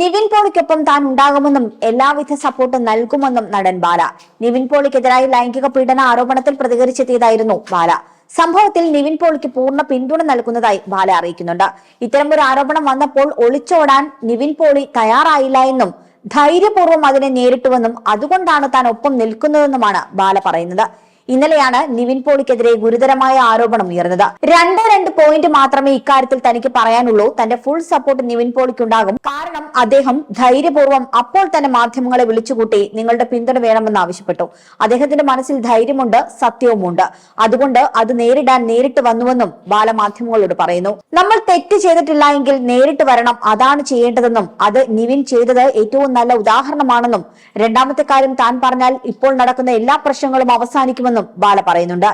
നിവിൻ പോളിക്കൊപ്പം താൻ ഉണ്ടാകുമെന്നും എല്ലാവിധ സപ്പോർട്ടും നൽകുമെന്നും നടൻ ബാല. നിവിൻ പോളിക്കെതിരായി ലൈംഗിക പീഡന ആരോപണത്തിൽ പ്രതികരിച്ചെത്തിയതായിരുന്നു ബാല. സംഭവത്തിൽ നിവിൻ പോളിക്ക് പൂർണ പിന്തുണ നൽകുന്നതായി ബാല അറിയിക്കുന്നുണ്ട്. ഇത്തരമൊരു ആരോപണം വന്നപ്പോൾ ഒളിച്ചോടാൻ നിവിൻ പോളി തയ്യാറായില്ല എന്നും ധൈര്യപൂർവം അതിനെ നേരിട്ടുവെന്നും അതുകൊണ്ടാണ് താൻ ഒപ്പം നിൽക്കുന്നതെന്നുമാണ് ബാല പറയുന്നത്. ഇന്നലെയാണ് നിവിൻ പോളിക്കെതിരെ ഗുരുതരമായ ആരോപണം ഉയർന്നത്. രണ്ട് രണ്ട് പോയിന്റ് മാത്രമേ ഇക്കാര്യത്തിൽ തനിക്ക് പറയാനുള്ളൂ. തന്റെ ഫുൾ സപ്പോർട്ട് നിവിൻ പോളിക്കുണ്ടാകും. കാരണം അദ്ദേഹം ധൈര്യപൂർവം അപ്പോൾ തന്നെ മാധ്യമങ്ങളെ വിളിച്ചുകൂട്ടി നിങ്ങളുടെ പിന്തുണ വേണമെന്ന് ആവശ്യപ്പെട്ടു. അദ്ദേഹത്തിന്റെ മനസ്സിൽ ധൈര്യമുണ്ട് സത്യവുമുണ്ട്. അതുകൊണ്ട് അത് നേരിടാൻ നേരിട്ട് വന്നുവെന്നും ബാലമാധ്യമങ്ങളോട് പറയുന്നു. നമ്മൾ തെറ്റ് ചെയ്തിട്ടില്ല എങ്കിൽ നേരിട്ട് വരണം. അതാണ് ചെയ്യേണ്ടതെന്നും അത് നിവിൻ ചെയ്തത് ഏറ്റവും നല്ല ഉദാഹരണമാണെന്നും രണ്ടാമത്തെ കാര്യം താൻ പറഞ്ഞാൽ ഇപ്പോൾ നടക്കുന്ന എല്ലാ പ്രശ്നങ്ങളും അവസാനിക്കുമെന്നും ബാല പറയുന്നുണ്ട്.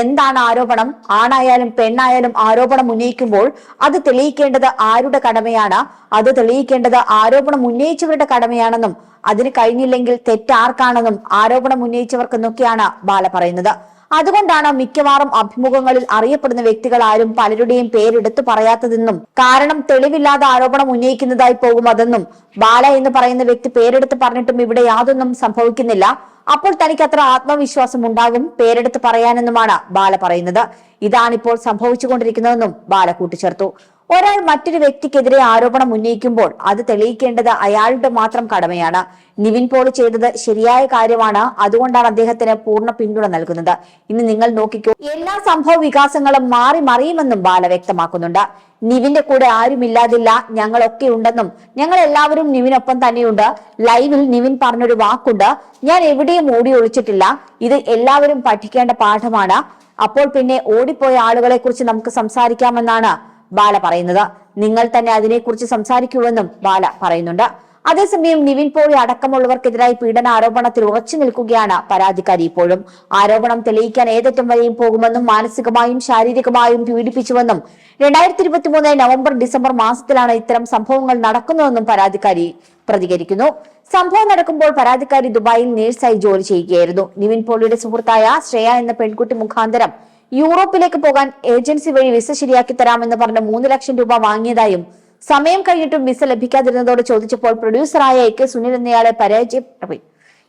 എന്താണ് ആരോപണം? ആണായാലും പെണ്ണായാലും ആരോപണം ഉന്നയിക്കുമ്പോൾ അത് തെളിയിക്കേണ്ടത് ആരുടെ കടമയാണ്? അത് തെളിയിക്കേണ്ടത് ആരോപണം ഉന്നയിച്ചവരുടെ കടമയാണെന്നും അതിന് കഴിഞ്ഞില്ലെങ്കിൽ തെറ്റാർക്കാണെന്നും ആരോപണം ഉന്നയിച്ചവർക്കെന്നൊക്കെയാണ് ബാല പറയുന്നത്. അതുകൊണ്ടാണ് മിക്കവാറും അഭിമുഖങ്ങളിൽ അറിയപ്പെടുന്ന വ്യക്തികൾ ആരും പലരുടെയും പേരെടുത്തു പറയാത്തതെന്നും കാരണം തെളിവില്ലാതെ ആരോപണം ഉന്നയിക്കുന്നതായി പോകും അതെന്നും ബാല എന്ന് പറയുന്ന വ്യക്തി പേരെടുത്ത് പറഞ്ഞിട്ടും ഇവിടെ യാതൊന്നും സംഭവിക്കുന്നില്ല. അപ്പോൾ തനിക്ക് അത്ര ആത്മവിശ്വാസം ഉണ്ടാകും പേരെടുത്ത് പറയാനെന്നുമാണ് ബാല പറയുന്നത്. ഇതാണിപ്പോൾ സംഭവിച്ചുകൊണ്ടിരിക്കുന്നതെന്നും ബാല കൂട്ടിച്ചേർത്തു. ഒരാൾ മറ്റൊരു വ്യക്തിക്കെതിരെ ആരോപണം ഉന്നയിക്കുമ്പോൾ അത് തെളിയിക്കേണ്ടത് അയാളുടെ മാത്രം കടമയാണ്. നിവിൻ പോൾ ചെയ്തത് ശരിയായ കാര്യമാണ്. അതുകൊണ്ടാണ് അദ്ദേഹത്തിന് പൂർണ പിന്തുണ നൽകുന്നത്. ഇന്ന് നിങ്ങൾ നോക്കിക്കോ എല്ലാ സംഭവ വികാസങ്ങളും മാറി മറിയുമെന്നും ബാല വ്യക്തമാക്കുന്നുണ്ട്. നിവിന്റെ കൂടെ ആരുമില്ലാതില്ല ഞങ്ങളൊക്കെ ഉണ്ടെന്നും ഞങ്ങൾ എല്ലാവരും നിവിനൊപ്പം തന്നെയുണ്ട്. ലൈവിൽ നിവിൻ പറഞ്ഞൊരു വാക്കുണ്ട് ഞാൻ എവിടെയും ഓടി ഒളിച്ചിട്ടില്ല ഇത് എല്ലാവരും പഠിക്കേണ്ട പാഠമാണ്. അപ്പോൾ പിന്നെ ഓടിപ്പോയ ആളുകളെ കുറിച്ച് നമുക്ക് സംസാരിക്കാമെന്നാണ് ബാല പറയുന്നത്. നിങ്ങൾ തന്നെ അതിനെക്കുറിച്ച് സംസാരിക്കൂവെന്നും ബാല പറയുന്നുണ്ട്. അതേസമയം നിവിൻ പോളി അടക്കമുള്ളവർക്കെതിരായി പീഡന ആരോപണത്തിൽ ഉറച്ചു നിൽക്കുകയാണ് പരാതിക്കാരി ഇപ്പോഴും. ആരോപണം തെളിയിക്കാൻ ഏതറ്റം വരെയും പോകുമെന്നും മാനസികമായും ശാരീരികമായും പീഡിപ്പിച്ചുവെന്നും രണ്ടായിരത്തി ഇരുപത്തിമൂന്ന് നവംബർ ഡിസംബർ മാസത്തിലാണ് ഇത്തരം സംഭവങ്ങൾ നടക്കുന്നതെന്നും പരാതിക്കാരി പ്രതികരിക്കുന്നു. സംഭവം നടക്കുമ്പോൾ പരാതിക്കാരി ദുബായിൽ നേഴ്സായി ജോലി ചെയ്യുകയായിരുന്നു. നിവിൻ പോളിയുടെ സുഹൃത്തായ ശ്രേയ എന്ന പെൺകുട്ടി മുഖാന്തരം യൂറോപ്പിലേക്ക് പോകാൻ ഏജൻസി വഴി വിസ ശരിയാക്കി തരാമെന്ന് പറഞ്ഞ് മൂന്ന് ലക്ഷം രൂപ വാങ്ങിയതായും സമയം കഴിഞ്ഞിട്ടും വിസ ലഭിക്കാതിരുന്നതോട് ചോദിച്ചപ്പോൾ പ്രൊഡ്യൂസറായ എ കെ സുനിൽ എന്നയാളെ പരാജയ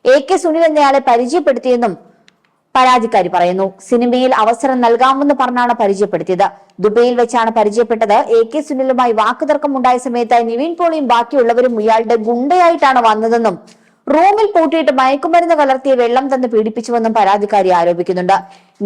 എ കെ സുനിൽ എന്നയാളെ പരിചയപ്പെടുത്തിയെന്നും പരാതിക്കാരി പറയുന്നു. സിനിമയിൽ അവസരം നൽകാമെന്ന് പറഞ്ഞാണ് പരിചയപ്പെടുത്തിയത്. ദുബൈയിൽ വെച്ചാണ് പരിചയപ്പെട്ടത്. എ കെ സുനിലുമായി വാക്കുതർക്കം ഉണ്ടായ സമയത്ത് നിവിൻ പോളിയും ബാക്കിയുള്ളവരും ഇയാളുടെ ഗുണ്ടയായിട്ടാണ് വന്നതെന്നും റൂമിൽ പൂട്ടിയിട്ട് മയക്കുമരുന്ന് കലർത്തിയ വെള്ളം തന്ന് പീഡിപ്പിച്ചുവെന്നും പരാതിക്കാരി ആരോപിക്കുന്നുണ്ട്.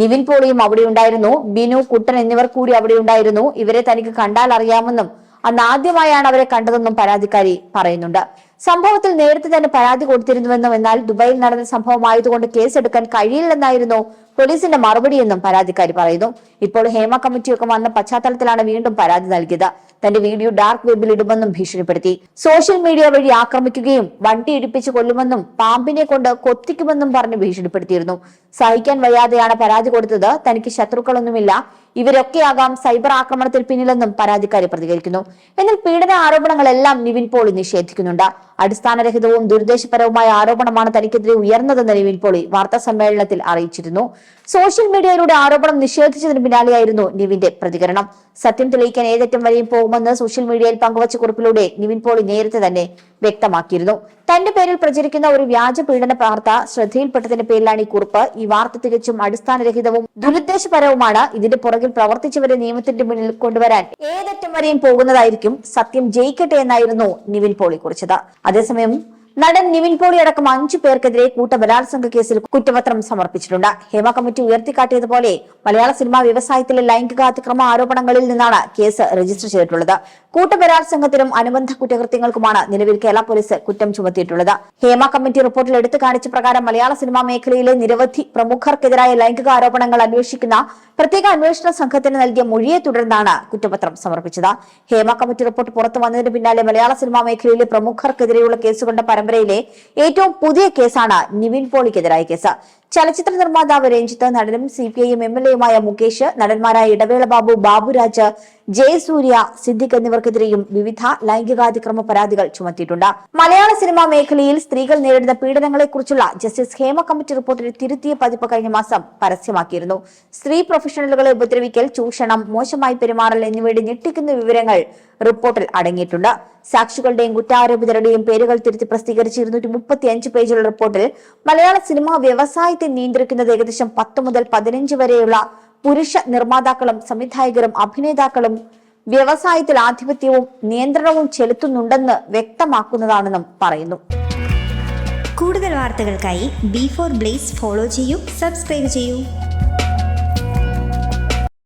നിവിൻ പോളിയും അവിടെ ഉണ്ടായിരുന്നു. ബിനു കുട്ടൻ എന്നിവർ കൂടി അവിടെ ഉണ്ടായിരുന്നു. ഇവരെ തനിക്ക് കണ്ടാൽ അറിയാമെന്നും അന്ന് ആദ്യമായാണ് അവരെ കണ്ടതെന്നും പരാതിക്കാരി പറയുന്നുണ്ട്. സംഭവത്തിൽ നേരത്തെ തന്നെ പരാതി കൊടുത്തിരുന്നുവെന്നും എന്നാൽ ദുബായിൽ നടന്ന സംഭവമായതുകൊണ്ട് കേസെടുക്കാൻ കഴിയില്ലെന്നായിരുന്നു പോലീസിന്റെ മറുപടിയെന്നും പരാതിക്കാരി പറയുന്നു. ഇപ്പോൾ ഹേമ കമ്മിറ്റിയൊക്കെ വന്ന പശ്ചാത്തലത്തിലാണ് വീണ്ടും പരാതി നൽകിയത്. തന്റെ വീഡിയോ ഡാർക്ക് വെബിൽ ഇടുമെന്നും ഭീഷണിപ്പെടുത്തി. സോഷ്യൽ മീഡിയ വഴി ആക്രമിക്കുകയും വണ്ടി ഇടിപ്പിച്ച് കൊല്ലുമെന്നും പാമ്പിനെ കൊണ്ട് കൊത്തിക്കുമെന്നും പറഞ്ഞ് ഭീഷണിപ്പെടുത്തിയിരുന്നു. സഹിക്കാൻ വയ്യാതെയാണ് പരാതി കൊടുത്തത്. തനിക്ക് ശത്രുക്കളൊന്നുമില്ല. ഇവരൊക്കെയാകാം സൈബർ ആക്രമണത്തിന് പിന്നിലെന്നും പരാതിക്കാരി പ്രതികരിക്കുന്നു. എന്നാൽ പീഡന ആരോപണങ്ങളെല്ലാം നിവിൻ പോളി നിഷേധിക്കുന്നുണ്ട്. അടിസ്ഥാനരഹിതവും ദുരുദ്ദേശപരവുമായ ആരോപണമാണ് തനിക്കെതിരെ ഉയർന്നതെന്ന് നിവിൻ പോളി വാർത്താ സമ്മേളനത്തിൽ അറിയിച്ചിരുന്നു. സോഷ്യൽ മീഡിയയിലൂടെ ആരോപണം നിഷേധിച്ചതിന് പിന്നാലെയായിരുന്നു നിവിന്റെ പ്രതികരണം. സത്യം തെളിയിക്കാൻ ഏതറ്റം വരെയും പോകുമെന്ന് സോഷ്യൽ മീഡിയയിൽ പങ്കുവച്ച കുറിപ്പിലൂടെ നിവിൻ പോളി നേരത്തെ തന്നെ വ്യക്തമാക്കിയിരുന്നു. തന്റെ പേരിൽ പ്രചരിക്കുന്ന ഒരു വ്യാജ പീഡന വാർത്ത ശ്രദ്ധയിൽപ്പെട്ടതിന്റെ പേരിലാണ് ഈ കുറിപ്പ്. ഈ വാർത്ത തികച്ചും അടിസ്ഥാനരഹിതവും ദുരുദ്ദേശപരവുമാണ്. ഇതിന്റെ പുറകിൽ പ്രവർത്തിച്ചവരെ നിയമത്തിന്റെ മുന്നിൽ കൊണ്ടുവരാൻ ഏതറ്റം വരെയും പോകുന്നതായിരിക്കും സത്യം ജയിക്കട്ടെ എന്നായിരുന്നു നിവിൻ പോളി കുറിച്ചത് അതേസമയം നടൻ നിവിൻ പോളി അടക്കം അഞ്ചു പേർക്കെതിരെ കൂട്ടബലാത്സംഗ കേസിൽ കുറ്റപത്രം സമർപ്പിച്ചിട്ടുണ്ട്. ഹേമ കമ്മിറ്റി ഉയർത്തിക്കാട്ടിയതുപോലെ മലയാള സിനിമാ വ്യവസായത്തിലെ ലൈംഗിക അതിക്രമ ആരോപണങ്ങളിൽ നിന്നാണ് കേസ് രജിസ്റ്റർ ചെയ്തിട്ടുള്ളത്. കൂട്ടബലാത്സംഗത്തിനും അനുബന്ധ കുറ്റകൃത്യങ്ങൾക്കുമാണ് നിലവിൽ കേരള പോലീസ് കുറ്റം ചുമത്തിയിട്ടുള്ളത്. ഹേമ കമ്മിറ്റി റിപ്പോർട്ടിൽ എടുത്തു കാണിച്ച പ്രകാരം മലയാള സിനിമാ മേഖലയിലെ നിരവധി പ്രമുഖർക്കെതിരായ ലൈംഗിക ആരോപണങ്ങൾ അന്വേഷിക്കുന്ന പ്രത്യേക അന്വേഷണ സംഘത്തിന് നൽകിയ മൊഴിയെ തുടർന്നാണ് കുറ്റപത്രം സമർപ്പിച്ചത്. ഹേമ കമ്മിറ്റി റിപ്പോർട്ട് പുറത്തു വന്നതിന് പിന്നാലെ മലയാള സിനിമാ മേഖലയിലെ പ്രമുഖർക്കെതിരെയുള്ള കേസുകളുടെ പരമ്പരയിലെ ഏറ്റവും പുതിയ കേസാണ് നിവിൻ പോളിക്കെതിരായ കേസ്. ചലച്ചിത്ര നിർമ്മാതാവ് രഞ്ജിത്ത് നടനും C P I M M L എയുമായ Mukesh നടന്മാരായ ഇടവേള ബാബു ബാബുരാജ് ജയസൂര്യ സിദ്ദിഖ് എന്നിവർക്കെതിരെയും വിവിധ ലൈംഗികാതിക്രമ പരാതികൾ ചുമത്തിയിട്ടുണ്ട്. മലയാള സിനിമാ മേഖലയിൽ സ്ത്രീകൾ നേരിടുന്ന പീഡനങ്ങളെക്കുറിച്ചുള്ള ജസ്റ്റിസ് ഹേമ കമ്മിറ്റി റിപ്പോർട്ടിന്റെ തിരുത്തിയ പതിപ്പ് കഴിഞ്ഞ മാസം പരസ്യമാക്കിയിരുന്നു. സ്ത്രീ പ്രൊഫഷണലുകളെ ഉപദ്രവിക്കൽ ചൂഷണം മോശമായി പെരുമാറൽ എന്നിവയുടെ ഞെട്ടിക്കുന്ന വിവരങ്ങൾ റിപ്പോർട്ടിൽ അടങ്ങിയിട്ടുണ്ട്. സാക്ഷികളുടെയും കുറ്റാരോപിതരുടെയും പേരുകൾ തിരുത്തി പ്രസിദ്ധീകരിച്ച ഇരുന്നൂറ്റി മുപ്പത്തി അഞ്ച് പേജുള്ള റിപ്പോർട്ടിൽ മലയാള സിനിമാ വ്യവസായത്തെ നിയന്ത്രിക്കുന്നത് ഏകദേശം പത്ത് മുതൽ പതിനഞ്ച് വരെയുള്ള പുരുഷ നിർമ്മാതാക്കളും സംവിധായകരും അഭിനേതാക്കളും വ്യവസായത്തിൽ ആധിപത്യവും നിയന്ത്രണവും ചെലുത്തുന്നുണ്ടെന്ന് വ്യക്തമാക്കുന്നതാണെന്നും പറയുന്നു. കൂടുതൽ വാർത്തകൾക്കായി ബി ഫോർ ബ്ലേസ് ഫോളോ ചെയ്യൂ സബ്സ്ക്രൈബ് ചെയ്യൂ.